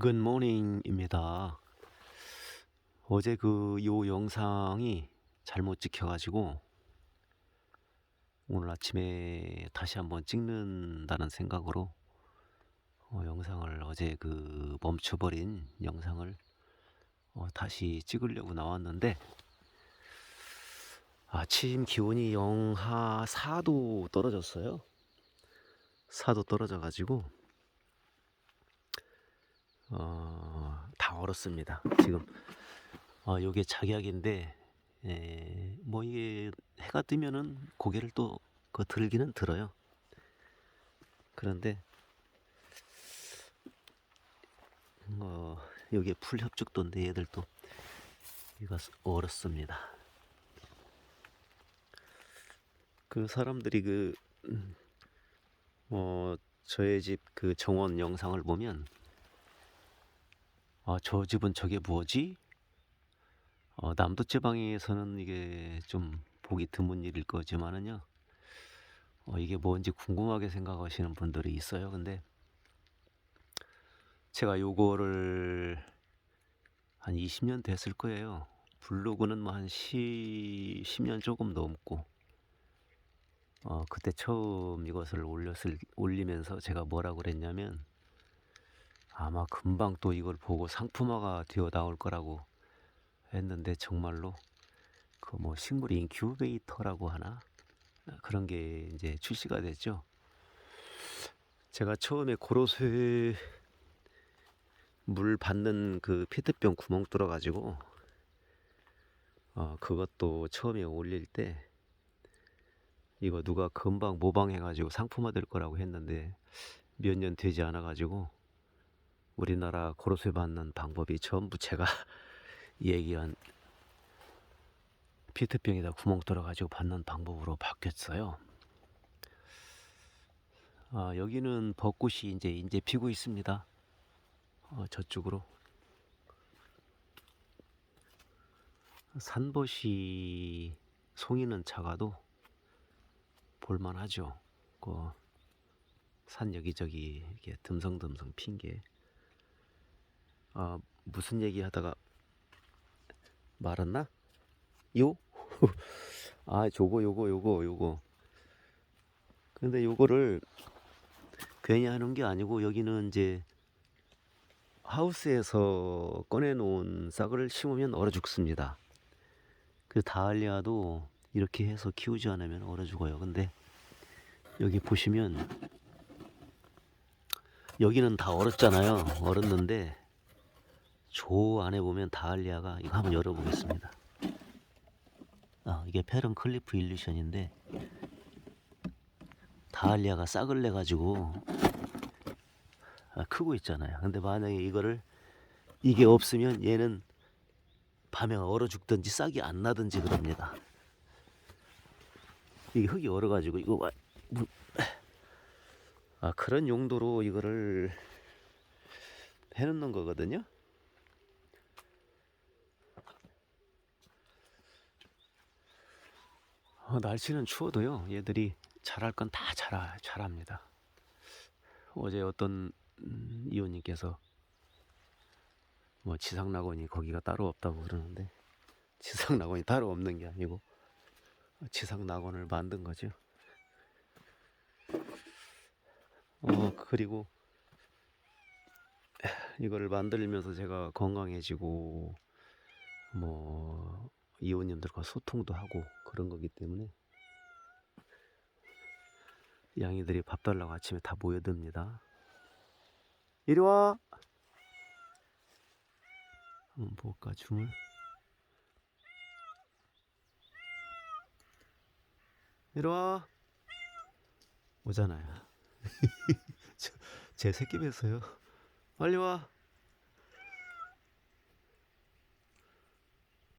굿모닝입니다. 어제 그 요 영상이 잘못 찍혀가지고 오늘 아침에 다시 한번 찍는다는 생각으로 어, 영상을 어제 그 멈춰버린 영상을 어, 다시 찍으려고 나왔는데 아침 기온이 영하 4도 떨어졌어요. 4도 떨어져가지고 어, 다 얼었습니다. 지금 어, 요게 작약인데 에, 뭐 이게 해가 뜨면은 고개를 또 그 들기는 들어요. 그런데 어, 여기에 풀 협죽도인데 얘들도 이거 얼었습니다. 그 사람들이 그 음, 어, 저의 집 그 정원 영상을 보면 아, 저 집은 저게 뭐지? 어, 남도 지방에서는 이게 좀 보기 드문 일일 거지만은요, 어, 이게 뭔지 궁금하게 생각하시는 분들이 있어요. 근데 제가 요거를 한 20년 됐을 거예요. 블로그는 뭐 한 10년 조금 넘고, 어, 그때 처음 이것을 올렸을, 올리면서 제가 뭐라고 그랬냐면, 아마 금방 또 이걸 보고 상품화가 되어 나올 거라고 했는데 정말로 그 뭐 식물 인큐베이터라고 하나 그런 게 이제 출시가 됐죠. 제가 처음에 고로쇠 물 받는 그 페트병 구멍 뚫어 가지고 어 그것도 처음에 올릴 때 이거 누가 금방 모방해 가지고 상품화 될 거라고 했는데 몇 년 되지 않아 가지고 우리나라 고로쇠 받는 방법이 전부 제가 얘기한 피트병에다 구멍 뚫어가지고 받는 방법으로 바뀌었어요. 아, 여기는 벚꽃이 이제 이제 피고 있습니다. 어, 저쪽으로 산벗이 송이는 작아도 볼만하죠. 그 산 여기저기 이렇게 듬성듬성 핀 게. 아, 무슨 얘기 하다가 말았나? 요? 아, 저거, 요거, 요거, 요거. 근데 요거를 괜히 하는 게 아니고 여기는 이제 하우스에서 꺼내놓은 싹을 심으면 얼어 죽습니다. 그 다알리아도 이렇게 해서 키우지 않으면 얼어 죽어요. 근데 여기 보시면 여기는 다 얼었잖아요. 얼었는데 조 안에 보면 다알리아가 이거 한번 열어보겠습니다. 아, 이게 페런 클리프 일루션인데 다알리아가 싹을 내 가지고 아, 크고 있잖아요. 근데 만약에 이거를 이게 없으면 얘는 밤에 얼어 죽든지 싹이 안 나든지 그럽니다. 이게 흙이 얼어 가지고 이거 와- 물- 아 그런 용도로 이거를 해놓는 거거든요. 어, 날씨는 추워도요. 얘들이 잘할 건 다 잘하, 잘합니다. 어제 어떤 음, 이호님께서 뭐 지상 낙원이 거기가 따로 없다고 그러는데 지상 낙원이 따로 없는 게 아니고 지상 낙원을 만든 거죠. 어 그리고 이거를 만들면서 제가 건강해지고 뭐 이호님들과 소통도 하고 그런 거기 때문에 양이들이 밥 달라고 아침에 다 모여듭니다. 이리 와. 한번 볼까 줌을. 이리 와. 오잖아요. 저- 제 새끼 뵀어요. 빨리 와.